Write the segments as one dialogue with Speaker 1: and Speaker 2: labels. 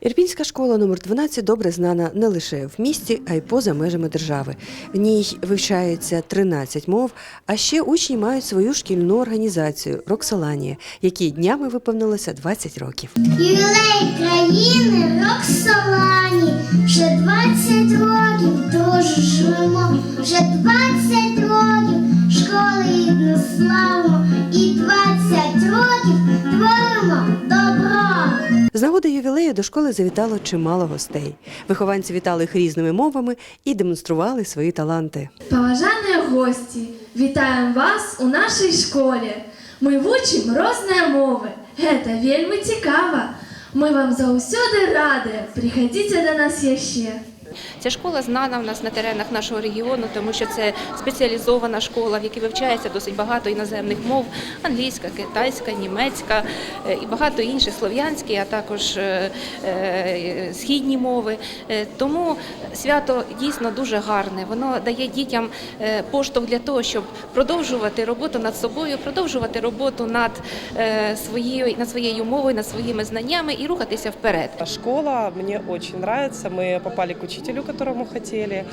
Speaker 1: Ірпінська школа номер 12 добре знана не лише в місті, а й поза межами держави. В ній вивчається 13 мов, а ще учні мають свою шкільну організацію Роксоланія, якій днями виповнилося 20 років.
Speaker 2: Юлей країни Роксолані.
Speaker 1: З нагоди ювілею до школи завітало чимало гостей. Вихованці вітали їх різними мовами і демонстрували свої таланти.
Speaker 3: Поважані гості, вітаємо вас у нашій школі. Ми вчимо різні мови. Це вельми цікаво. Ми вам заусюди раді. Приходіть до нас ще.
Speaker 4: Ця школа знана в нас на теренах нашого регіону, тому що це спеціалізована школа, в якій вивчається досить багато іноземних мов: англійська, китайська, німецька е, і багато інших слов'янські, а також е, е, східні мови. Тому свято дійсно дуже гарне. Воно дає дітям поштовх для того, щоб продовжувати роботу над собою, продовжувати роботу над своєю над своєю мовою, над своїми знаннями і рухатися вперед.
Speaker 5: Школа мне очень нравится. Мы попали к учителю, которому хотели.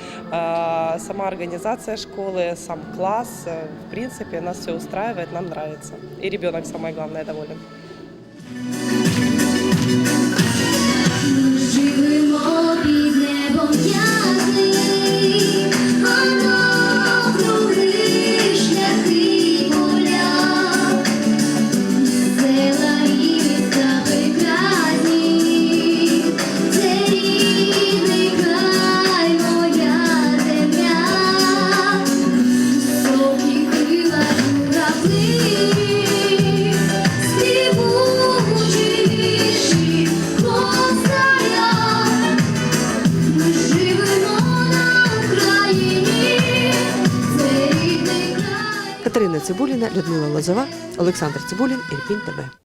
Speaker 5: Сама организация школы, сам класс, э, в принципе, нас все устраивает, нам нравится. И ребенок, самое главное, доволен.
Speaker 1: Катерина Цибуліна, Людмила Лозова, Олександр Цибулін, Ірпінь ТБ.